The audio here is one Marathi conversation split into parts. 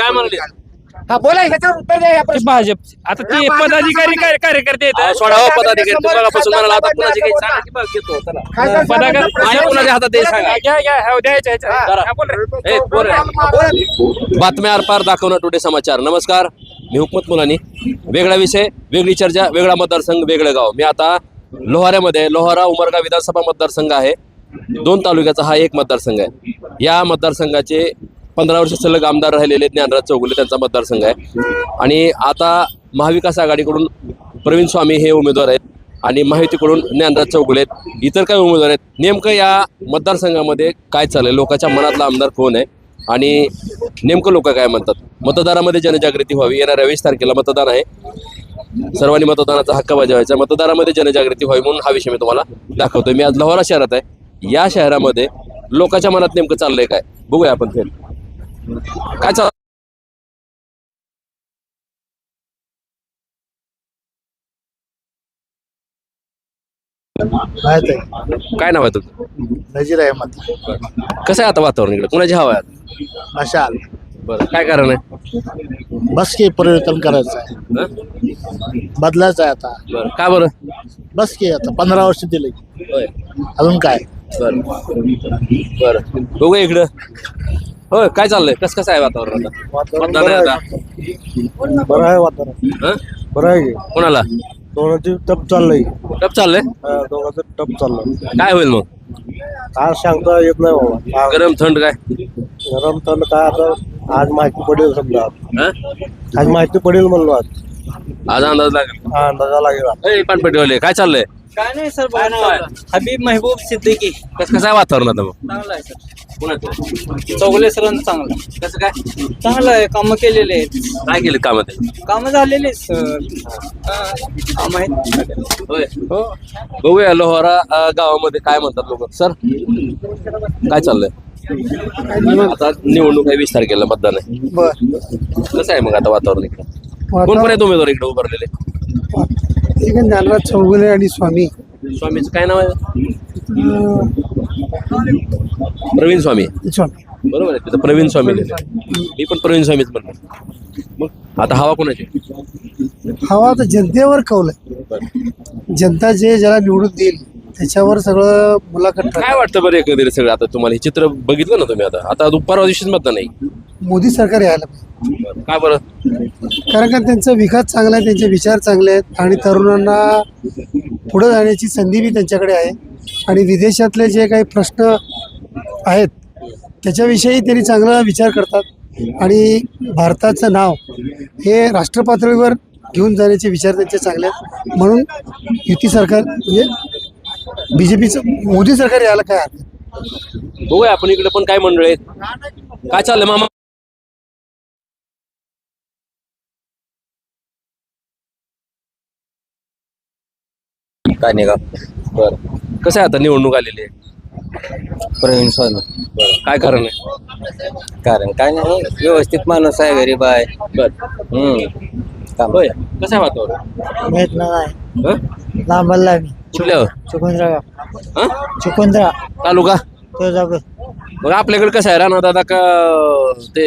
काय म्हणले हा बोला ह्याच्यावर उत्तर द्या या ते प्रश्न भाजप आता ते पदाधिकारी कार्य- कार्यकर्ते आहेत सोडा हो पदाधिकारी तुम्हाला पासून म्हणाला आता कुणाची काही सांगा की बघ, घेतो चला. खासदार पदाधिकारी- साहेबांचा आहे प्रश्न- कुणाच्या हातात ते सांगा घ्या घ्या हो, द्यायचं ह्याच्यात. जरा. हा, बोल रे. ए, बोल रे. बोला. बातम्या आरपार दाखवणार टुडे समाचार नमस्कार मी हुकमत मुलानी वेगळा विषय वेगळी चर्चा वेगळा मतदारसंघ वेगळं गाव मी आता लोहाऱ्यामध्ये लोहारा उमरगा विधानसभा मतदारसंघ आहे दोन तालुक्याचा हा एक मतदारसंघ आहे या मतदारसंघाचे पंधरा वर्ष सलग आमदार राहिलेले ज्ञानराज चौगुले त्यांचा मतदारसंघ आहे. आणि आता महाविकास आघाडीकडून प्रवीण स्वामी हे उमेदवार आहेत आणि माहितीकडून ज्ञानराज चौगुले आहेत. इतर काही उमेदवार आहेत. नेमकं या मतदारसंघामध्ये काय चाललंय? लोकांच्या मनातला आमदार कोण आहे? आणि नेमकं लोक काय म्हणतात? मतदारामध्ये जनजागृती व्हावी. येणाऱ्या वीस तारखेला मतदान आहे. सर्वांनी मतदानाचा हक्क बजावायचा. मतदारामध्ये जनजागृती व्हावी म्हणून हा विषय मी तुम्हाला दाखवतोय. मी आज लोहारा शहरात आहे. या शहरामध्ये लोकांच्या मनात नेमकं चाललंय काय? बघूया आपण ते. काय चाल काय नाव आहे तुमचं? नजीर अहमद. कसं आहे आता वातावरण इकडे? कुणाची हवा आहे आता? मशाल बरं काय कारण आहे? बस की परिवर्तन करायचं आहे. हं? बदलायचं आहे आता. बरं का बरं? बस की आता पंधरा वर्ष दिले. होय. अजून काय? बरं. बरं. बघूया इकडं. होय काय चाललंय? कसं कसं आहे वातावरण? आता मतदान आहे आता. बरं आहे वातावरण. हं? बरं आहे कोणाला? दोघांची टप चाललंय. टप चाललंय? दोघांचं टप चाललंय. काय होईल मग? काय सांगता येत नाही बाबा. गरम थंड काय? गरम तर काय आता? आज माहिती पडेल समजा. हं? आज माहिती पडेल म्हणलो आज. आज अंदाज लागेल. हा अंदाजा लागेल ए पानपेटीवाले काय चाललंय? काय नाही सर हबीब महबूब सिद्दीकी. कसं कसं आहे वातावरण आता मग? चांगला आहे सर. कोणाचं? चौगले सरांचं चांगलं. आहे. कसं काय? चांगलं आहे कामं केलेले आहेत. काय केलं कामात? कामं झालेली आहेत सर. कामं आहेत. होय. बघूया लोहारा अं, गावामध्ये काय म्हणतात लोक. सर काय चाललंय? आता निवडणूक आहे वीस तारखेला मतदान आहे. बर. कसं आहे मग आता वातावरण इकडं? कोण कोण आहेत उमेदवार इकडे उभारलेले? ज्ञानराज चौगुले आणि स्वामी. स्वामीचं काय नाव आहे? प्रवीण स्वामी. स्वामी. बरोबर आहे तिथं प्रवीण स्वामी लिहिलंय. मी पण प्रवीण स्वामीच म्हणतो मग आता हवा कोणाची? हवा तर जनतेवर कौल आहे. जनता जे ज्याला निवडून देईल त्याच्यावर सगळं मुलाखत काय वाटतं बरं एकंदरीत सगळं? आता तुम्हाला हे चित्र बघितलं ना तुम्ही आता? आता परवा दिवशीच मतदान नाही मोदी सरकार यायला पाहिजे. काय बरं? कारण का त्यांचा विकास चांगला आहे त्यांचे विचार चांगले आहेत आणि तरुणांना पुढं जाण्याची संधी बी त्यांच्याकडे आहे. आणि विदेशातले जे काही प्रश्न आहेत त्याच्याविषयी त्यांनी चांगला विचार करतात. आणि भारताचं नाव हे राष्ट्रपातळीवर घेऊन जाण्याचे विचार त्यांचे चांगले आहेत. म्हणून युती सरकार म्हणजे बी जे पीचं मोदी सरकार यायला काय हरकत? बघूया आपण इकडे पण काय मंडळ आहेत. काय चाललं मामा? काय नाही का? बर. कसं आहे आता निवडणूक आलेली? आहे प्रवीण बरं. काय कारण आहे? कारण काय नाही व्यवस्थित माणूस आहे गरीब आहे. बर. हम्म. काम. होय. कसं आहे वातावरण? हं? लांबाला मी कुठल्या? चुकुंद्रा हं? चुकुंद्रा. तालुका? तुळजापूर. मग आपल्याकडे कसं आहे? राणा दादा का ते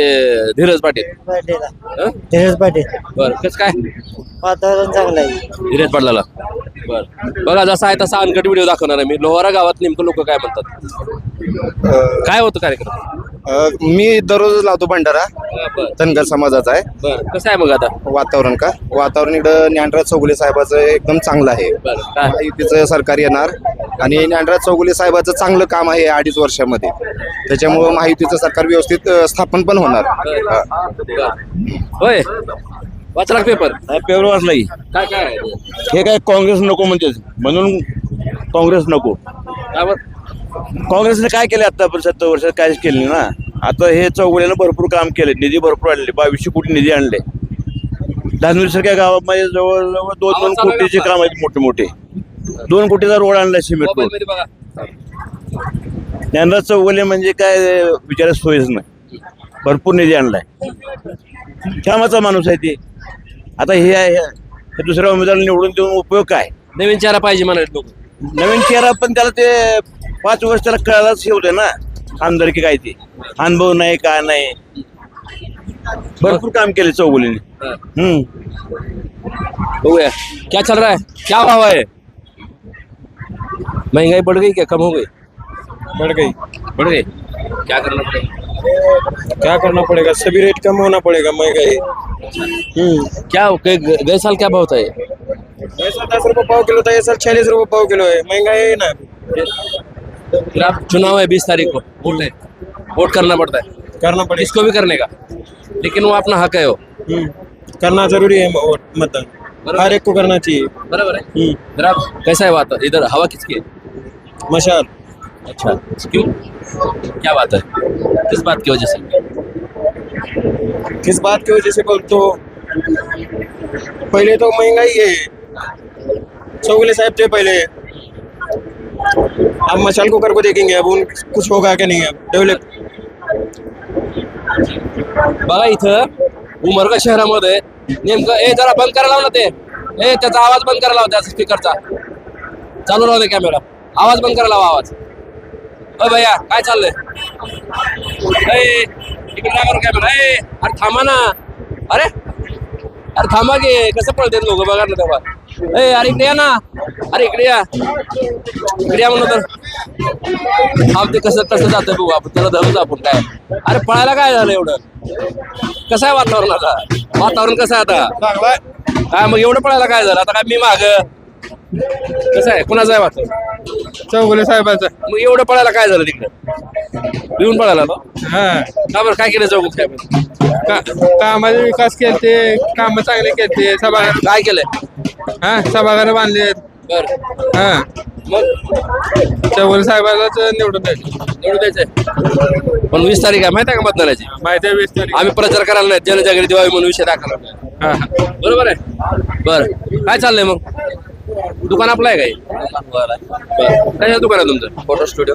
धीरज पाटील? पाटील हं? धीरज पाटील. बरं कसं काय? वातावरण चांगलं आहे. धीरज पाटलाला? बर. बघा जसा आहे तसा अनकट व्हिडिओ दाखवणार आहे मी. लोहारा गावात नेमकं लोक काय म्हणतात? काय होतं कार्यक्रम? मी दररोज लावतो भंडारा. बर. धनगर समाजाचा आहे. बर कसं आहे मग आता? वातावरण का? वातावरण इकडं ज्ञानराज चौगुले साहेबाचं एकदम चांगलं आहे. बर काय? महायुतीचं सरकार येणार. आणि ज्ञानराज चौगुले साहेबाचं चांगलं काम आहे अडीच वर्षामध्ये. त्याच्यामुळं महायुतीचं सरकार व्यवस्थित अ, स्थापन पण होणार. हा. होय. वाचला का पेपर पेपर वाचला की. काय काय? आहे? हे काय काँग्रेस नको म्हणते. म्हणून काँग्रेस नको. काय बरं? काँग्रेसने काय केलं आता सत्तर वर्षात काहीच केलं नाही ना? आता हे चौघड्यानं भरपूर काम केले. निधी भरपूर आणले. बावीसशे कोटी निधी आणले. धानवीर सारख्या गावामध्ये जवळजवळ दोन दोन कोटीचे काम आहेत मोठे मोठे दोन कोटीचा रोड आणलाय सिमेंट रोड मोबाईलमध्ये बघा. ज्ञानराज चौगुले म्हणजे काय विचारायची सोयच नाही. भरपूर निधी आणलाय. कामाचा माणूस आहे ते. आता हे आहे हे दुसऱ्या उमेदवाराला निवडून देऊन उपयोग काय? नवीन चेहरा पाहिजे म्हणाले लोक. नवीन चेहरा पण त्याला ते पाच वर्ष त्याला कळायलाच ठेवते ना. आमदारकी काय ते? अनुभव नाही काय नाही. भरपूर काम केले चौगुलीने. हाँ। हम्म. बघूया. क्या चल रहा है? क्या भाव है महँगाई बढ़ गई क्या? कम हो गई? बढ़ गई। बढ़ गई? क्या करना पड़ेगा? क्या करना पड़ेगा? सभी रेट कम होना पड़ेगा महँगाई। हम्म। क्या गए साल क्या भाव था ये? दस रुपये पाव किलो था ये सर छियालीस रुपये पाव किलो है। महँगाई है ना फिर आप चुनाव है बीस तारीख को वोट है। वोट करना पड़ता है। करना पड़ेगा। किसको भी करने का। लेकिन वो अपना हक है वो। हम्म, करना ज़रूरी है वोट मतदान। हर एक को करना चाहिए। बराबर है। हम्म, कैसा है बात? इधर हवा किसकी है? मशाल. अच्छा. क्यों? क्या बात है? किस बात की वजह से? किस बात की वजह से बोल तो? पहले तो महंगाई है। चौगले साहब थे पहले। अब मशाल को देखेंगे। अब उन कुछ होगा क्या नहीं? अब डेवलप बघा इथं उमरगा शहरामध्ये नेमकं ए जरा बंद करायला लाव ना ते. ए त्याचा आवाज बंद करायला त्या स्पीकरचा चालू राहू दे कॅमेरा आवाज बंद करायला लावा आवाज. अ भैया काय चाललंय? इकडे काय करू कॅमेरा ए अरे थांबा ना. अरे अरे थांबा की कसं पळते लोक बघा ना तेव्हा? ए अरे इकडे या ना. अरे इकडे या. इकडे या म्हणलं तर. थांब ते कसं कसं जातं बघू आपण. त्याला धरूच आपण काय. अरे पळायला काय झालं एवढं? कसं आहे वातावरण आता? वातावरण कसं आहे आता? काय मग एवढं पळायला काय झालं? आता काय मी माग? कसं आहे? कुणाचं आहे वातावरण चौगुले साहेबांचा. मग एवढं पळायला काय झालं तिकडं? येऊन पळायला तो? हा. का बरं? काय केलं चौकत काय कामाचे विकास केलते काम चांगले केलते सभागार काय केलंय? हा सभागार बांधलेत बर. हा. मग? चौगुले साहेबांनाच निवडून द्यायचे. एवढं द्यायचंय? पण वीस तारीख आहे माहिती आहे का मतदानाची? माहिती आहे वीस तारीख. आम्ही प्रचार करायला नाही जनजागृती व्हावी म्हणून विषय दाखवला. हा हा. बरोबर आहे? बर. काय चाललंय मग? दुकान आपलं आहे काय कशाचं दुकान आहे तुमचं? फोटो स्टुडिओ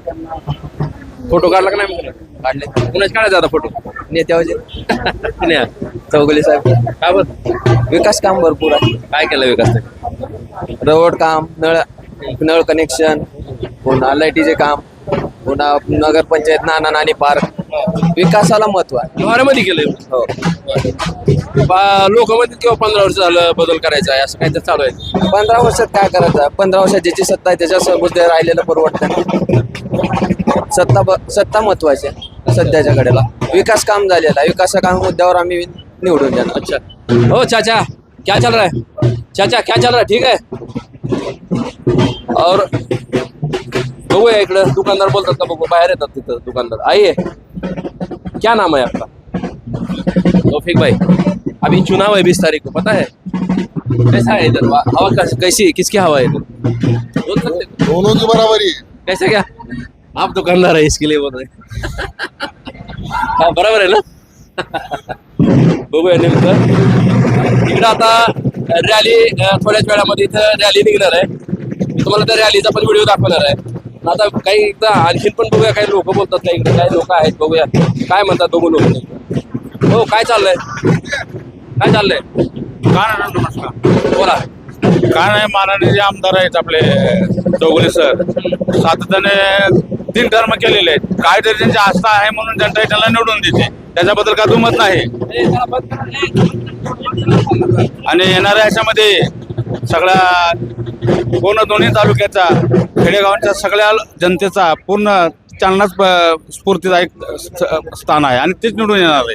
फोटो काढला का नाही मग? काढले. कुणाच काढायचा आता फोटो नेत्यावजे चौगुले साहेब. काय बरं? विकास काम भरपूर आहे. काय केलं विकास रोड काम नळ नळ कनेक्शन पुन्हा लाईटीचे काम. पुन्हा नगरपंचायत नाना नानी पार्क. विकासाला महत्त्व आहे. लोहारामध्ये केलंय. हो. लोक म्हणतात किंवा पंधरा वर्ष झालं बदल करायचा आहे असं काहीतरी चालू आहे. पंधरा वर्षात काय करायचं? आहे? पंधरा वर्षात ज्याची सत्ता आहे त्याच्या सोबत राहिलेलं परवडतं. सत्ता ब- सत्ता महत्वाची आहे सध्याच्या घडीला. विकास काम झालेला आहे. विकास काम मुद्द्यावर आम्ही निवडून देणार. अच्छा. हो चाचा. क्या चल रहा है? चाचा क्या चल रहा है? ठीक है और बघूया इकडं. दुकानदार बोलतात का बघू? बाहेर येतात तिथं दुकानदार. आइए क्या नाम है आपका? तौफिक भाई. अभी चुनाव है बीस तारीख को पता है? कैसा है इधर? हवा कैस- कैसी किसकी हवा है इधर? बोल सकते हो? दोनों की बराबरी है। कैसे क्या? आप दुकानदार है इसके लिए बोल रहे हा। बरोबर आहे ना? बघूया नेमकं. इकडं आता रॅली थोड्याच वेळामध्ये इथं रॅली निघणार आहे. मी तुम्हाला त्या रॅलीचा पण व्हिडिओ दाखवणार आहे. आता काही एकदा आणखीन पण बघूया काही लोक बोलतात काही इकडे काही लोक आहेत बघूया. काय म्हणतात बघू लोक? हो काय चाललंय? काय चाललंय? काय नाही नमस्कार. बोला. काय नाही माननीय जे आमदार आहेत आपले चौगुले सर. सातत्याने तीन टर्म केलेले आहेत. काहीतरी त्यांची आस्था आहे म्हणून जनता त्यांना निवडून देते. त्याच्याबद्दल काय दुमत नाही. आणि येणाऱ्या ह्याच्यामध्ये सगळ्या पूर्ण दोन्ही तालुक्याचा खेडेगावांच्या सगळ्या जनतेचा पूर्ण चालनाच प- स्फूर्तीचा एक स- स्थान आहे आणि तेच निवडून येणार आहे.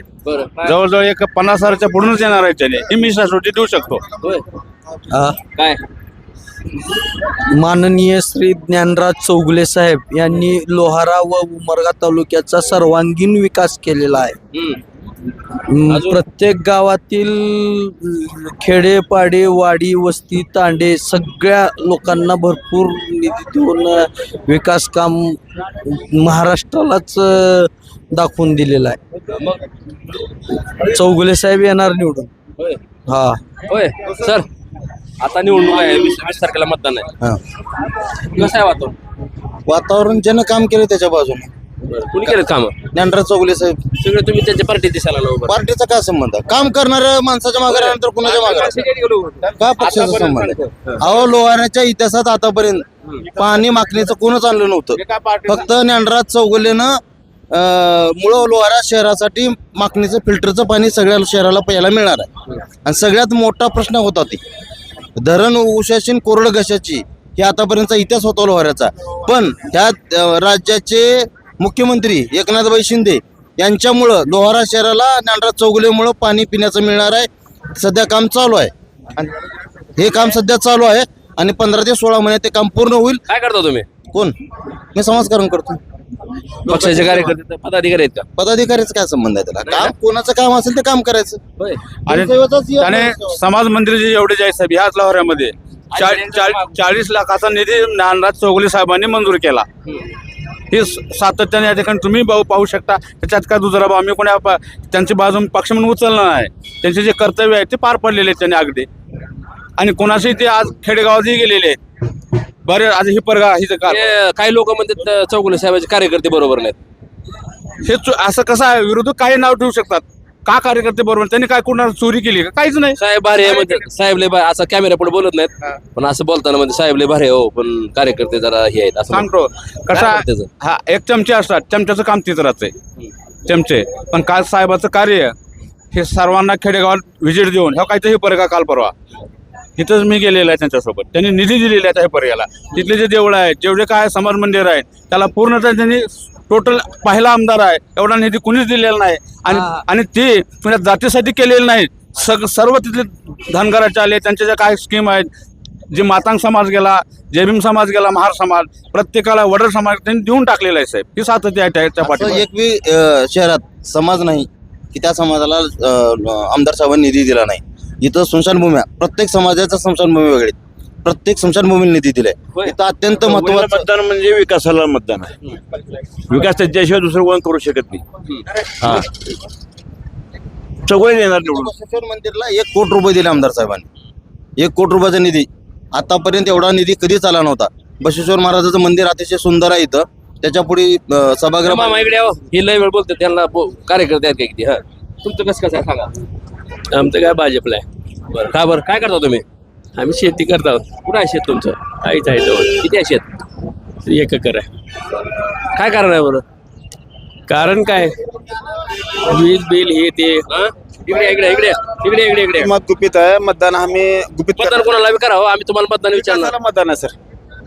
जवळजवळ एक पन्नास हजारच्या पुढूनच येणार आहे त्याने. ही मी शाश्वती देऊ शकतो. काय? माननीय श्री ज्ञानराज चौगुले साहेब यांनी लोहारा व उमरगा तालुक्याचा सर्वांगीण विकास केलेला आहे? प्रत्येक गावातील खेडेपाडे वाडी वस्ती तांडे सगळ्या लोकांना भरपूर निधी देऊन विकास काम महाराष्ट्रालाच दाखवून दिलेलं आहे. चौगुले साहेब येणार निवडून. होय. हा. होय. सर आता निवडणूक आहे. वीस वीस तारखेला मतदान आहे. हा. कसं आहे वातावरण? वातावरण ज्यानं काम केलं त्याच्या बाजूने. कुणी केलं काम? ज्ञानराज चौगुले साहेब. सगळे तुम्ही त्यांच्या पार्टी दिसायला लावू पार्टीचा काय संबंध? आहे? काम करणाऱ्या माणसाच्या मागे राहिल्यानंतर कुणाच्या मागे राहणार? का पक्षाचा संबंध? अहो लोहाराच्या इतिहासात आतापर्यंत पाणी मागणीचं कोणच आणलं नव्हतं. फक्त ज्ञानराज चौगुलेनं मुळं लोहारा शहरासाठी मागणीचं फिल्टरचं पाणी सगळ्या शहराला प्यायला मिळणार आहे. आणि सगळ्यात मोठा प्रश्न होता ते. धरण उशाशीन कोरड घशाची हे आतापर्यंतचा इतिहास होता लोहाऱ्याचा. पण ह्या अं, राज्याचे मुख्यमंत्री एकनाथभाई शिंदे यांच्यामुळं लोहारा शहराला नांदरा चौगुलेमुळं पाणी पिण्याचं मिळणार आहे. सध्या काम चालू आहे. आणि हे काम सध्या चालू आहे आणि पंधरा ते सोळा महिन्यात ते काम पूर्ण होईल. काय करता तुम्ही? कोण? मी समाजकारण करतो. पक्षाचे कार्यकर्ते पदाधिकारी आहेत का? पदाधिकारीच काय संबंध आहे त्याला? काम कोणाचं काम असेल ते काम करायचं. आणि जनसेवेचाच या- त्याने समाज मंदिराचे जेवढे जे साहेब ह्याच चाळीस- चाळीस लाखाचा निधी नानराज चौगुले साहेबांनी मंजूर केला. हे सातत्याने या ठिकाणी तुम्ही भाऊ पाहू शकता. त्याच्यात काय दुसरा भाऊ आम्ही कोणा प- त्यांची बाजू पक्ष म्हणून उचलणार नाही. त्यांचे जे कर्तव्य आहे ते पार पडलेले आहेत त्यांनी अगदी. आणि कोणाशी ते आज खेडेगावातही गेलेले आहेत. बरे आज ही परगा हिचं हे काही लोक म्हणतात अं, चौगुले साहेबांचे कार्यकर्ते बरोबर नाहीत. हे असं कसं आहे? विरोधक काही नाव ठेवू शकतात. का कार्यकर्ते बरोबर? त्यांनी काय कोणाला चोरी केली का? काहीच नाही. साहेब भारी आहे म्हणजे साहेब लय भारी असं कॅमेरा पुढे बोलत नाहीत. पण असं बोलताना म्हणजे साहेब लय भारी आहे हो पण कार्यकर्ते जरा हे आहेत असं सांगतो. कसा काय त्याचं? हा एक चमचे असतात. चमच्याचं काम तीच राहते चमचे. पण काल साहेबाचं कार्य हे सर्वांना खेडेगावात व्हिजिट देऊन ह्या काहीतरी पर्गा काल परवा? तिथंच मी गेलेलो आहे त्यांच्यासोबत. त्यांनी निधी दिलेला आहे त्या पर्याला तिथले जे देवळं आहेत जेवढे काय समाज मंदिर आहेत त्याला पूर्णतः त्यांनी टोटल पहिला आमदार आहे. एवढा निधी कुणीच दिलेला नाही. आणि आणि ते पुन्हा जातीसाठी केलेले नाही. सग सर्व तिथले धनगराचे आले त्यांच्या ज्या काय स्कीम आहेत जे मातांग समाज गेला जयभीम समाज गेला महार समाज प्रत्येकाला वडर समाज त्यांनी देऊन टाकलेला आहे साहेब. ही सातत्य आहे त्या- पाठीमागे. एक बी शहरात समाज नाही की त्या समाजाला आमदार साहेबांनी निधी दिला नाही. इथं स्मशानभूमी आहे. प्रत्येक समाजाचा स्मशानभूमी वेगळी. प्रत्येक स्मशानभूमीला निधी दिलाय. इथं अत्यंत महत्वाचं मतदान म्हणजे विकासाला मतदान आहे. विकास त्याच्याशिवाय दुसरं कोण करू शकत नाही. हा. चौगुले येणार निवडून. बसवेश्वर मंदिरला एक कोटी रुपये दिले आमदार साहेबांनी. एक कोटी रुपयाचा निधी. आतापर्यंत एवढा निधी कधीच आला नव्हता. बसवेश्वर महाराजाचं मंदिर अतिशय सुंदर आहे इथं. त्याच्या पुढे सभागृह मामा इकडे यावं. ही लय वेळ बोलते त्यांना बो- कार्यकर्ते आहेत का किती हा. तुमचं कसं कसं आहे? सांगा. आमचं काय भाजपला आहे. बरं. का बरं? काय करता तुम्ही? आम्ही शेती करत आहोत. कुठं आहे शेत तुमचं? आईच आहे जवळ किती आहे शेत? एक एकर आहे. काय कारण आहे बरं? कारण काय? वीज बिल हे ते. हा? इकडे इकडे इकडे इकडे इकडे इकडे मत गुपित आहे. मतदान आम्ही गुपित मतदान कोणाला बी करा हो. आम्ही तुम्हाला मतदान विचारणार. मतदान आहे सर.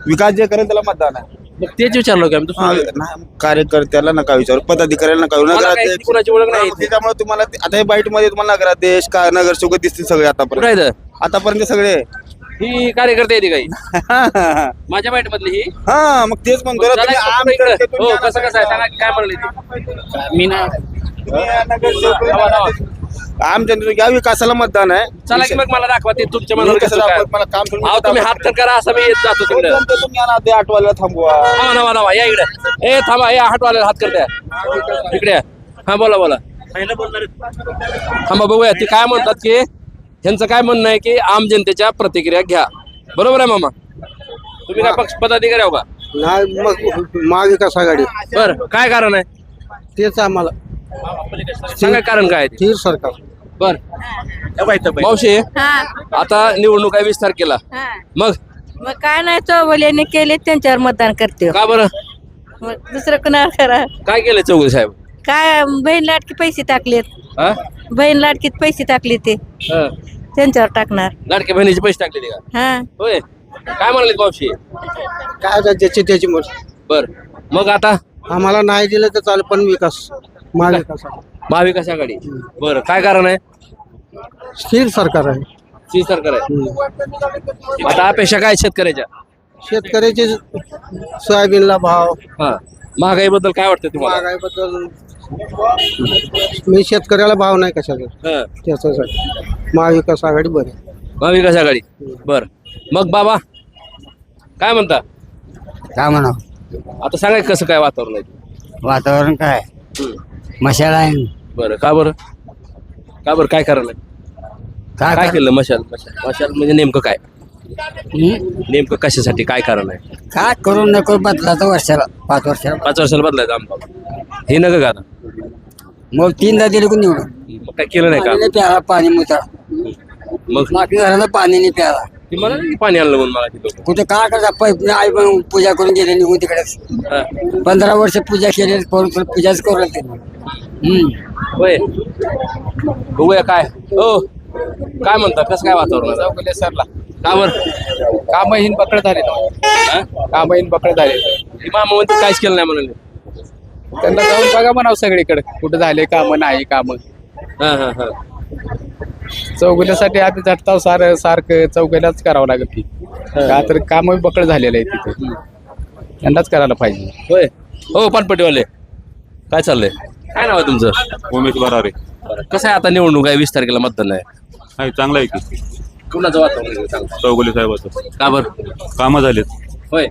विकास जे करेल त्याला मतदान आहे. मग तेच विचारलो की आम्ही हा, दुसरं नाही, कार्यकर्त्याला नका विचारू पदाधिकाऱ्याला नका विचारू. मला काही नगराध्यक्ष- कुणाची ओळख नाही. हा, त्याच्यामुळे तुम्हाला ते- आता हे बाईटमध्ये तुम्हाला नगराध्यक्ष का नगरसेवक दिसतील सगळे कुठं आतापर्यंत आहे? आतापर्यंत सगळे. ही कार्यकर्ते येते काही. हा माझ्या बाईट मधली ही मग तेच म्हणतो ना चला तुम्ही इकडं, आम इकडं. करते, तुम्ही हो कसं कसं आहे? सांगा की काय म्हणले ते. मी ना नगरसेवक-. आम जनतेचं या विकासाला मतदान आहे. चला की मग मला दाखवा ते तुमच्या मनावर कसं कसं काय? दाखवत? मला काम तुम्ही अहो तुम्ही हात तर करा असं मी येत जातो तिकडे. तुम्ही आणा, ते आठवायला थांबवा. थांबा नावा नावा या इकडे. ए थांबा या हाटवाल्याला हात करते इकडे या. हा बोला बोला. थांबा बघूया ते काय म्हणतात की ह्यांचं काय म्हणणं आहे की आम जनतेच्या प्रतिक्रिया घ्या. बरोबर आहे मामा? तुम्ही काय पक्ष पदाधिकारी आहो का? नाही मग महाविकास आघाडी. बर काय कारण आहे? तेच आम्हाला. सांगा कारण काय आहे ते? स्थिर सरकार. बर. मावशी हा. आता निवडणूक आहे वीस तारखेला. हा. मग? मग काय नाही चौबोल्याने केले त्यांच्यावर मतदान करते. का बरं? मग दुसरं कुणाला करा काय केलं चौगुले साहेब? काय बहीण लाटकी पैसे टाकलेत. हा? बहीण लाटकीत पैसे टाकले ते. हा. त्यांच्यावर टाकणार. लाडक्या बहिणीचे पैसे टाकले ते का? हा. होय. काय म्हणाले मावशी? काय आता ज्याची त्याची बर. मग आता? आम्हाला नाही दिलं तर चालेल पण विकास. महाविकास आघाडी. महाविकास आघाडी. बर काय कारण आहे? स्थिर सरकार आहे. सी सरकार आहे. आता अपेक्षा काय शेतकऱ्याच्या? शेतकऱ्याचे सोयाबीनला भाव. हा. महागाई बद्दल काय वाटतं तुम्हाला? महागाईबद्दल मी शेतकऱ्याला भाव नाही कशाचा हा, त्याच्यासाठी. महाविकास आघाडी बरी महाविकास आघाडी. बर. मग बाबा काय म्हणता? काय म्हणा आता सांगा कसं काय वातावरण आहे? वातावरण काय? मशाल आहे. बरं का बरं? का बरं? काय कारण आहे काय केलं मशाल? मशाल मशाल म्हणजे नेमकं काय? नेमकं कशासाठी काय कारण आहे काय करू नको बदलाचं वर्षाला पाच वर्षाला. पाच वर्षाला बदलायचं आमदार हे नका का आता? मग तीनदा दिले कोण? निवडून मग काय केलं नाही का? पाणी प्याला पाणी मुता मग? माती घराला पाणी नाही प्याला ती मला पाणी आणलं म्हणून मला तिथं. कुठे काय करता? आई पण पूजा करून गेले निघून तिकडे. पंधरा वर्ष पूजा केली परत पूजाच करू लागते हम्म. होय. बघूया काय. हो. काय म्हणतात कसं काय वातावरण? आहे? चौगुले सरला का बर? कामहीन पकड झाले कामहीन पकड झाले मामा म्हणते काहीच केलं नाही म्हणाले. त्यांना जाऊन बघा म्हणावं सगळीकडे. कुठं झाले कामं नाही कामं. हा हा हा. चौगुल्यासाठी आम्ही झटताव सार सारखं चौगुल्याच करावं लागत ती का तर काम बकळ झालेलं आहे तिथे. त्यांनाच करायला पाहिजे. होय. हो पानपट्टीवाले. काय चाललंय? काय नाव आहे तुमचं? उमेश बरारे. कसं आहे आता निवडणूक आहे? वीस तारखेला मतदान आहे. आहे चांगलं आहे की. कुणाचं वातावरण आहे? चांगलं? चौगुले साहेबाचं. का बरं? कामं झालेत. होय.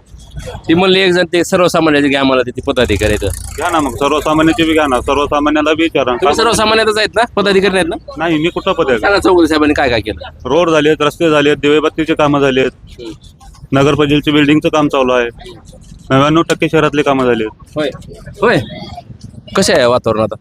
ती म्हणली एक जण ते सर्वसामान्याचे घ्या मला ते पदाधिकारी आहेत. घ्या ना मग सर्वसामान्याचे बी घ्या ना सर्वसामान्याला बी विचारा. तुम्ही सर्वसामान्यतच आहेत ना? पदाधिकारी आहेत ना? नाही मी कुठं पद सांगा चौगुले साहेबांनी काय काय केलं. रोड झालेत रस्ते झालेत दिवेबत्तीचे कामं झालेत नगर पंचायतचे बिल्डिंगचं काम चालू आहे. नव्याण्णव टक्के शहरातले कामं झालेत होय. होय. कसे आहे वातावरण आता?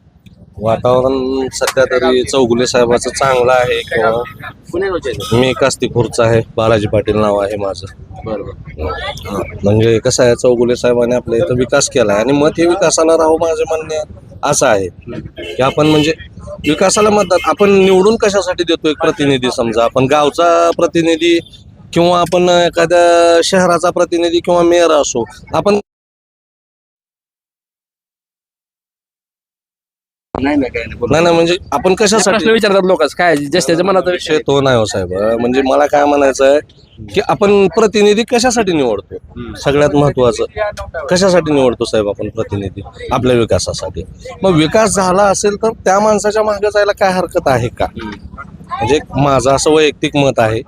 वातावरण सध्या तरी चौगुले साहेबाचं चांगलं आहे किंवा मी कास्तीपूरचा आहे बालाजी पाटील नाव आहे माझं. बरोबर हा, म्हणजे कसं आहे चौगुले साहेबांनी आपल्या इथं विकास केला आहे आणि मत हे विकासाला राहू माझे म्हणणे असं आहे. की आपण म्हणजे विकासाला मतदान आपण निवडून कशासाठी देतो एक प्रतिनिधी समजा? आपण गावचा प्रतिनिधी किंवा आपण एखाद्या शहराचा प्रतिनिधी किंवा मेयर असो आपण नाही नाही काय नाही नाही नाही म्हणजे आपण कशासाठी प्रश्न विचारतात लोक. काय जास्त त्याच्या मनात विषय तो नाही हो साहेब. म्हणजे मला काय म्हणायचं आहे की आपण प्रतिनिधी कशासाठी निवडतो सगळ्यात महत्वाचं. कशासाठी निवडतो साहेब आपण प्रतिनिधी? आपल्या विकासासाठी. मग विकास झाला असेल तर त्या माणसाच्या मागे जायला काय हरकत आहे का? म्हणजे माझं असं वैयक्तिक मत आहे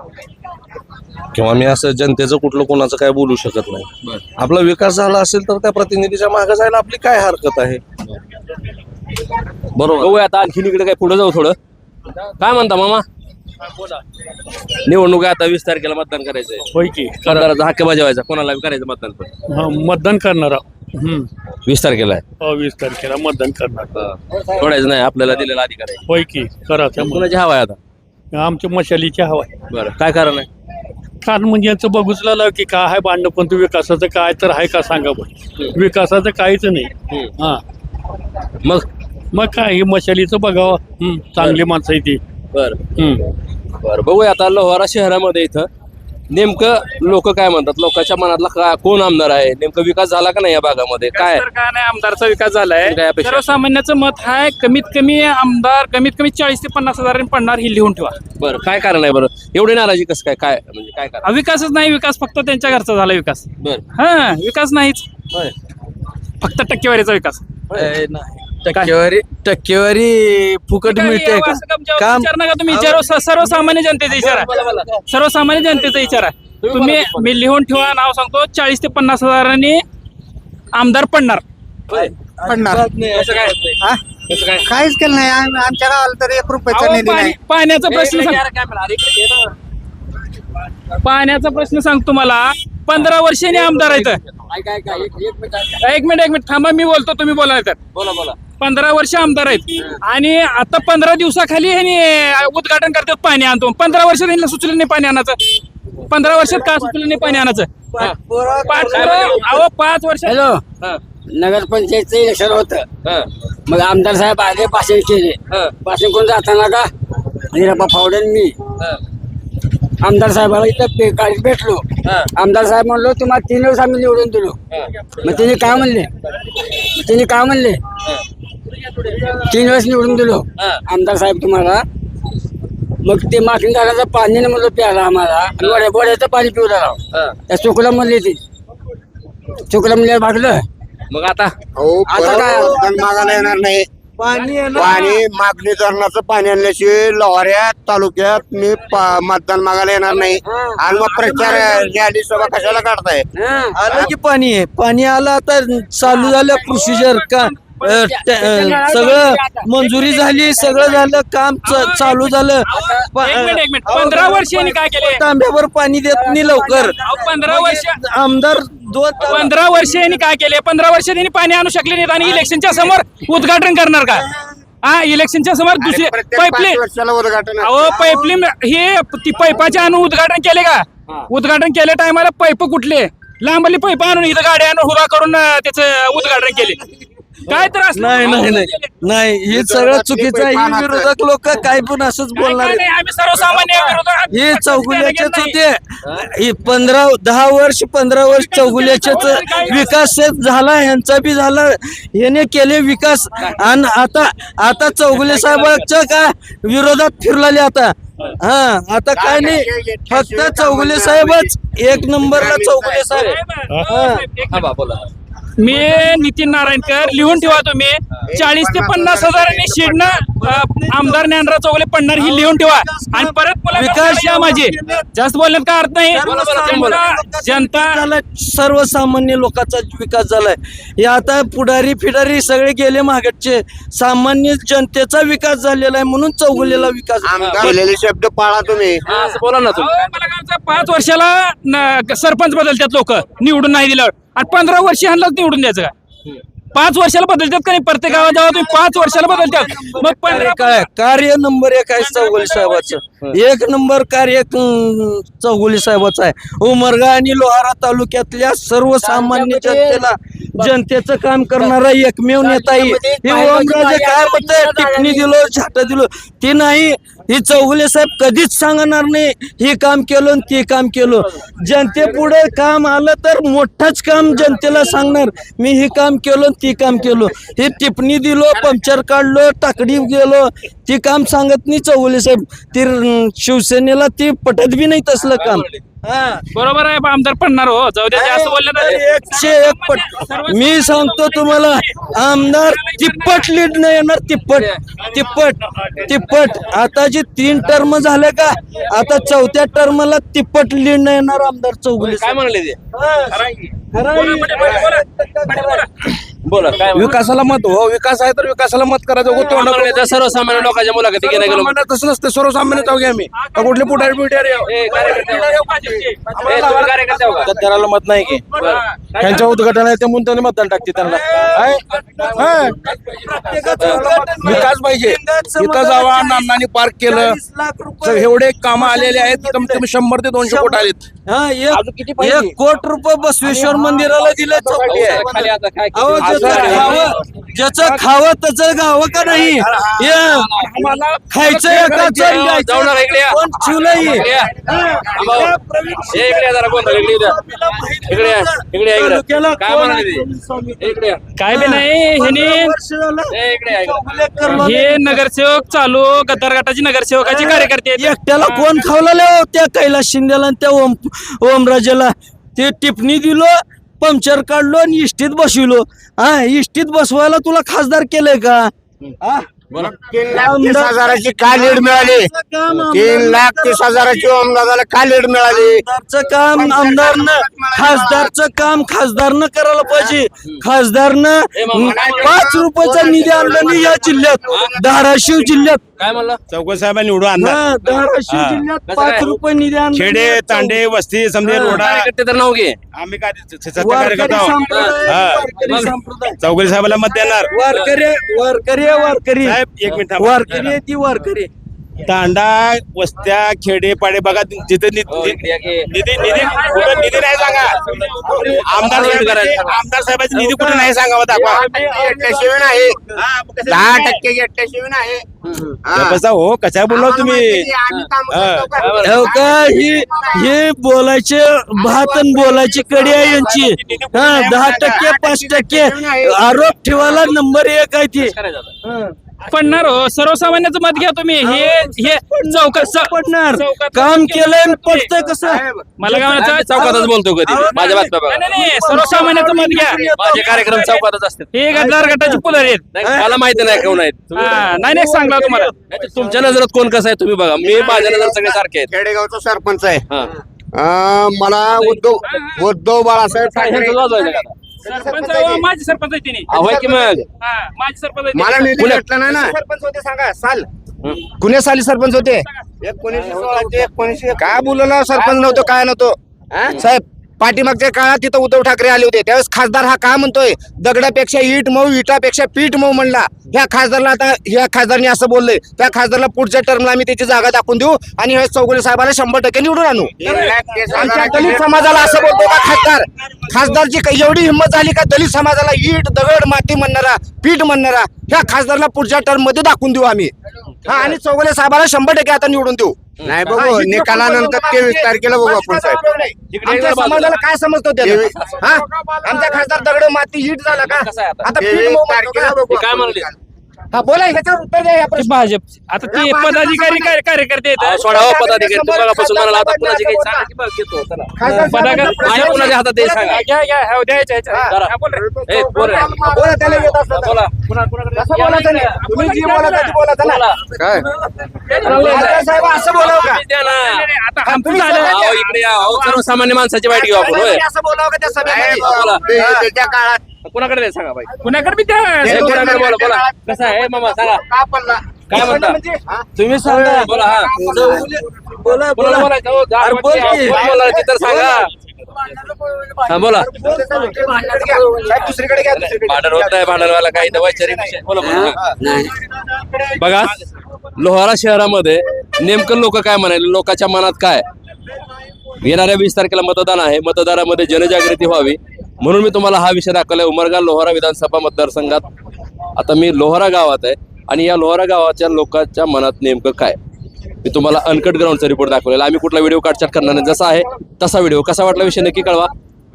किंवा मी असं जनतेचं कुठलं कोणाचं काय बोलू शकत नाही. आपला विकास झाला असेल तर त्या प्रतिनिधीच्या मागे जायला आपली काय हरकत आहे? बरोबर. बघूया आता आणखीन इकडे काय पुढे जाऊ थोडं. काय म्हणता मामा? निवडणूक आहे आता वीस तारखेला मतदान करायचंय होय की मतदाराचा हक्क बजावायचा कोणाला बी करायचं मतदान पण. हा, मतदान करणार. हम्म. वीस तारखेला आहे. हो, वीस तारखेला मतदान करणार. सोडायचं नाही आपल्याला दिलेला अधिकार आहे. होय की करा त्या कुणाची हवा आहे आता? आमच्या मशालीची हवा आहे. बरं काय कारण आहे? कारण म्हणजे यांचं बघूच लागलं की काय आहे भांडणं पण तू विकासाचं काय तर आहे का सांगा बरं. विकासाचं काहीच नाही. हा. मग? मग काय हे मशालीचं बघावं. हम्म, चांगली माणसं आहे ती. बरं. हम्म. बरं बघूया आता लोहारा शहरामध्ये इथं. नेमकं लोक काय म्हणतात? लोकांच्या मनातला का कोण आमदार आहे? नेमकं विकास झाला का नाही या भागामध्ये? काय? तर काय नाही आमदारचा विकास झालाय. काय अपेक्षा? सर्वसामान्याचं मत आहे कमीत कमी आमदार कमीत कमी चाळीस ते पन्नास हजार पडणार ही लिहून ठेवा. बरं काय कारण आहे बरं? एवढी नाराजी कसं काय? काय म्हणजे काय कारण? विकासच नाही विकास फक्त त्यांच्या घरचा झाला विकास. बरं. हा विकास नाहीच. होय. फक्त टक्केवारीचा विकास. टक्केवारी टक्केवारी फुकट मिळते का? काम विचार नका तुम्ही विचार सर्वसामान्य जनतेचा विचार सर्वसामान्य जनतेचा विचार आहे तुम्ही मी लिहून ठेवा नाव सांगतो. चाळीस ते पन्नास हजारांनी आमदार पडणार. पडणार. काहीच केलं नाही. आम- आमच्या गावाला तर एक रुपयाचा अहो, निधी नाही. पाणी- पाण्याचा प्रश्न सांग पाण्याचा प्रश्न सांगतो मला पंधरा वर्षांनी आमदार आहेत. एक मिनिट एक मिनिट थांबा मी बोलतो तुम्ही बोला तर बोला बोला. पंधरा वर्ष आमदार आहेत. आणि आता पंधरा दिवसाखाली ह्यांनी उद्घाटन करतात पाणी आणतो. पंधरा वर्ष त्यांना सुचलं नाही पाणी आणायचं. पंधरा वर्षात का सुचलं नाही पाणी आणायचं? पाच अहो पाच वर्ष हॅलो. नगरपंचायतचं इलेक्शन होतं. मग आमदार साहेब आले भाषण केले. भाषण करून जाताना का? हिरापा फावडे मी. आमदार साहेबाला इथं गाडीत भेटलो. आमदार साहेब म्हणलो तुम्हाला तीन दिवस आम्ही निवडून दिलो. मग त्यांनी काय म्हणले? त्यांनी काय म्हणले? तीन वेळेस निवडून दिलो. हा. आमदार साहेब तुम्हाला. मग ते मागणी झाडाचं पाणी नाही म्हणलं प्यायला आम्हाला. वड्या वड्याचं पाणी पिऊ राव हा. त्या चुकलं म्हणले ते. चुकलं म्हणले भागलं. मग आता? आता काय? मागायला येणार नाही. पाणी पाणी मागणी धरणाचं पाणी आणल्याशिवाय लोहाऱ्या तालुक्यात मी पा- मतदान मागायला येणार नाही. आणि मग प्रचार रॅली सभा कशाला काढताय? आलं की पाणी. आहे पाणी आलं आता चालू झालं प्रोसिजर का? सगळं मंजुरी झाली सगळं झालं काम चालू झालं. प- एक मिनिट एक मिनिट. पंधरा वर्षांनी काय केले तांब्यावर पाणी देत नाही लवकर. पंधरा वर्ष आमदार दोन पंधरा वर्ष यांनी काय केले पंधरा वर्ष त्यांनी पाणी आणू शकले नाहीत आणि इलेक्शनच्या समोर उद्घाटन करणार का? हा इलेक्शनच्या समोर दुसरे पाईपलाईन अहो पाईपलाईन हे ती पाईपाचे आणून उद्घाटन केले का? उद्घाटन केल्या टायमाला पैप कुठले? लांबली पैप आणून इथं गाड्या आणून उभा करून त्याचं उद्घाटन केले. काय तर असलं- नाही नाही नाही. नाही हे सगळं चुकीचं आहे. हे विरोधक लोक काय पण असंच काय- बोलणार काय आहेत. नाही, आम्ही सर्वसामान्य विरोधक- हे चौगुल्याचेच होते हे? पंधरा दहा वर्ष पंधरा वर्ष चौगुल्याचेच विकास झाला ह्यांचा बी झाला. याने केले विकास. आणि आता आता चौगुले साहेबांच्या का विरोधात फिरलेले आता. हा आता काय नाही फक्त चौगुले साहेबच. एक नंबरला चौगुले साहेब. हा. हा बा बोला. मी नितीन नारायणकर लिहून ठेवा तुम्ही. चाळीस ते पन्नास हजारांनी शिडणं आमदार ज्ञानराव चौगले पडणार ही लिहून ठेवा. आणि परत मला विकास या माझी. जास्त बोलण्यात काय अर्थ नाही. जनता- सर्वसामान्य लोकांचा विकास झालाय. हे आता पुढारी फिडारी सगळे गेले मागचे. सामान्य जनतेचा विकास झालेला आहे म्हणून चौगुलेला विकास शब्द पाळा तुम्ही. हा असं बोला ना तुम्ही. पाच वर्षाला सरपंच बदलतात लोक. निवडून नाही दिल्यावर. आणि पंधरा वर्ष ह्यांनाच निवडून द्यायचं का पाच वर्षाला बदलतात का नाही? प्रत्येक गावात तुम्ही पाच वर्षाला बदलतात मग पंधरा काय? कार्य नंबर एक आहे चौगुले साहेबाचं. एक नंबर कार्य चौगुले साहेबाचं आहे. उमरगा आणि लोहारा तालुक्यातल्या सर्वसामान्य जनतेला जनतेचं काम करणारा एकमेव नेता हे ओमराजे काय म्हणताय टिप्पणी दिलो छाट दिलो. ते नाही. ही चौगुले साहेब कधीच सांगणार नाही. हे काम केलं आणि ते काम केलं. जनतेपुढे काम आलं तर मोठंच काम जनतेला सांगणार. मी हे काम केलं ते काम केलं. हे टिप्पणी दिलो पंक्चर काढलो टाकडी गेलो. ते काम सांगत नाही चौगुले साहेब. ते शिवसेनेला ते पटत बी नाही तसलं काम. हा. बरोबर आहे बा, आमदार पडणार हो. जाऊ द्या बोललं तर एकशे एक पट मी सांगतो तुम्हाला आमदार तिप्पट लीड नाही येणार तिप्पट तिप्पट तिप्पट. आता जी तीन टर्म झाले का आता चौथ्या टर्मला तिप्पट लीड नाही येणार आमदार चौगुले काय म्हणले ते? बोला. बोला. बोला काय म्हणले? विकासाला मत हो विकास आहे तर विकासाला मत करायचं. हो, त्या सर्वसामान्य लोकांच्या मुलाखती घेण्या गेलो. सर्वसामान्य तसं नसते सर्वसामान्य जाऊ आम्ही. का कुठले पुढारी पुढारी आहो. ए, कार्यकर्ते आहो. ए, तुम्ही कार्यकर्ते आहो का? मतदाराला मत नाही की. त्यांच्या उद्घाटन आहे ते म्हणून त्यांनी मतदान टाकते त्यांना. आहे? आहे. विकास पाहिजे. इथं जावा नानांनी पार्क केलं. तर एवढे काम आलेले आहेत कमीत कमी शंभर ते दोनशे कोट आलेत. हा एक एक कोट रुपये बसवेश्वर मंदिराला दिले चौगुले अहो, खाली आता काय अहो, ज्याचं खावं ज्याचं खावं त्याचं गावं का नाही? हे खायचं. कोण ठेवलंय? हो. काय बी नाही ह्यानी. हे नगरसेवक चालू गद्दार गटाचे नगरसेवकाचे कार्यकर्ते आहेत. एकट्याला कोण खावलेलं हो? त्या कैलास शिंदेला आणि त्या ओम ओमराजेला. ते टिपणी दिलो पंक्चर काढलो आणि इष्टीत बसविलो. हा इष्टीत बसवायला तुला खासदार केलंय का? हा? तीन लाख तीस हजाराची का लीड मिळाली? तीन लाख तीस हजाराची ओमदादाला का लीड मिळाली? आमदारचं काम आमदारनं खासदारचं काम खासदारनं करायला पाहिजे. खासदारनं पाच रुपयाचा निधी आणला नाही या जिल्ह्यात. धाराशिव जिल्ह्यात. काय म्हणलं चौकस साहेबांनी निवडून आणला धाराशिव हा. जिल्ह्यात कसं पाच? रुपये निधी आणला खेडे तांडे वस्ती समजे रोडा कार्यकर्ते तर नाव घे आम्ही काय सत्य वारकरी कार्यकर्ता आहोत. संप्रदाय हा. वारकरी संप्रदाय चौगुले साहेबाला मत देणार वारकरी वारकरी वारकरी साहेब एक मिनिट थांबा. वारकरी ती वारकरी तांडा वस्त्या खेडे पाडे बघा जिथे नि- हो. निधी निधी कुठं निधी नाही सांगा. आमदार आमदार साहेबांचे निधी कुठे नाही सांगावं दाखवा अट्ट्याशिवी नाही दहा टक्के अट्ट्याशिवी नाही हे. कसा हो कशा बोललो तुम्ही? हा. बोलायचे भात आणि बोलायची कडी आहे यांची. हा दहा टक्के पाच टक्के आरोप ठेवायला नंबर एक आहे ती. पडणार हो. सर्वसामान्याचं मत घ्या तुम्ही. हे हे चौकात पडणार. काम केलंय पडतंय कसं? मला काय म्हणायचं? चौकातच बोलतो कधी. माझ्या बातम्या बघा नाही, नाही, नाही, सर्वसामान्याचं मत घ्या. माझे कार्यक्रम चौकातच असतात. हे गद्दार गटाची पुलर आहेत. नाही, मला माहिती नाही कोण आहेत. तुम्ही- हा, नाही नाही सांगला तुम्हाला. नाही, तुमच्या नजरात कोण कसं आहे तुम्ही बघा. मी माझ्या नजरात सगळे सारखे आहेत. खेडेगावचा सरपंच आहे. हा. अं, मला उद्धव उद्धव बाळासाहेब ठाकरे ह्यांचं वाजवायचं का आता? सरपंच अहो, माझे सरपंच आहे तिने. अहो, की मग. हा, माझे सरपंच आहे मला तिने. भेटला नाही ना. सरपंच होते सांगा साल. कुण्या साली सरपंच होते? एकोणीसशे सोळाचे एकोणीसशे काय बोललो सरपंच नव्हतं काय नव्हतं? साहेब पाठीमागच्या काळात तिथं उद्धव ठाकरे आले होते. त्यावेळेस खासदार हा का म्हणतोय? दगडापेक्षा ईट मऊ इटापेक्षा पीठ मऊ म्हणला. ह्या खासदारला आता ह्या खासदारने असं बोललंय. त्या खासदारला पुढच्या टर्मला आम्ही त्याची जागा दाखवून देऊ आणि ह्या चौगुले साहेबाला शंभर टक्के निवडून आणू. आमच्या दलित समाजाला असं बोलतो का खासदार? खासदारची एवढी हिंमत झाली का दलित समाजाला ईट दगड माती म्हणणारा पीठ म्हणणारा ह्या खासदारला पुढच्या टर्ममध्ये दाखवून देऊ आम्ही. हा आणि चौगुले साहेबाला शंभर टक्के आता निवडून देऊ. नाही बघू निकालानंतर तेवीस तारखेला बघू आपण साहेब. समाजाला काय समजतो हा? आमचा खासदार दगड माती हिट झाला का? आता? का? हे काय म्हणले? हा बोला ह्याच्यावर उत्तर द्या या ते प्रश्न. भाजप आता ते पदाधिकारी कार्य- कार्यकर्ते अहो, आहेत सोडा हो पदाधिकारी. तुम्हाला पासून म्हणाला आता कुणाची काही सांगा? की बघ, घेतो, चला. खासदार पदाधिकारी- माझ्या कुणाच्या हातात आहे सांगा? घ्या घ्या हो, द्यायचं ह्याच्यात. जरा. हा, बोल. रे. ए, बोल रे. हा, बोला त्याला येत असलं तर. बोला. असं बोलायचं नाही. तुम्ही जी ती बोलायचं ना. काय? खासदार साहेब असं बोलावं का? द्या ना. आता हा, आमचं तुम्ही झालं सगळं अहो, इकडे या. अहो, सर्वसामान्य माणसाची वाईट घेऊ आपण होय. असं बोलावं का त्या सभेमध्ये? बोला. त्याच्या काळात कुणाकडे द्या सांगा बाई. कुणाकडे द्या. हे कुणाकडे बोला बोला. कसं आहे मामा सांगा. का पडला काय म्हणता? म्हणजे? तुम्ही सांगा. बोला हा. बोला बोला बोलायचं हो, जा, ते तर सांगा. हा बोला. साहेब, दुसरीकडे घ्या दुसरीकडे भांडण होत नाही भांडणवाला काही विषय. बोला बोला. बघा लोहारा शहरामध्ये नेमकं लोक काय म्हणाले? लोकांच्या मनात काय? येणाऱ्या वीस तारखेला मतदान आहे. मतदारामध्ये जनजागृती व्हावी. म्हणून मी तुम्हाला हा विषय दाखवलाय. उमरगा लोहारा विधानसभा मतदारसंघात. आता मी लोहारा गावात आहे आणि या लोहारा गावाच्या लोकांच्या मनात नेमकं काय? मी तुम्हाला अनकट ग्राउंडचा रिपोर्ट दाखवलेला. आम्ही कुठला व्हिडिओ काटचाट करणार नाही. जसा आहे तसा व्हिडिओ कसा वाटला विषय नक्की कळवा.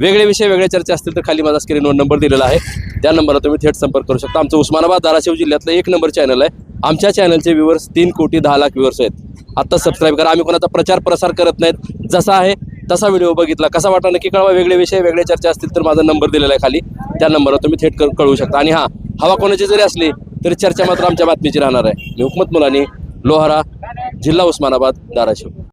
वेगळे विषय वेगळे चर्चा असतील तर खाली माझा स्क्रीनवर नंबर दिलेला आहे. त्या नंबरला तुम्ही थेट संपर्क करू शकता. आमचं उस्मानाबाद धाराशिव जिल्ह्यातलं एक नंबर चॅनल आहे. आमच्या चॅनलचे व्ह्यूवर्स तीन कोटी दहा लाख व्ह्यूवर्स आहेत. आत्ता सबस्क्राईब करा. आम्ही कोणाचा प्रचार प्रसार करत नाहीत. जसा आहे तसा व्हिडिओ बघितला कसा वाटला नक्की कळवा. वेगळे विषय वेगळे चर्चा असतील तर माझा नंबर दिलेला आहे खाली. त्या नंबरवर तुम्ही थेट कळवू शकता. आणि हां हवा कोणाची जरी असली तरी चर्चा मात्र आमच्या बातमीची राहणार आहे. मी हुकमत मुलानी लोहारा जिल्हा उस्मानाबाद धाराशिव.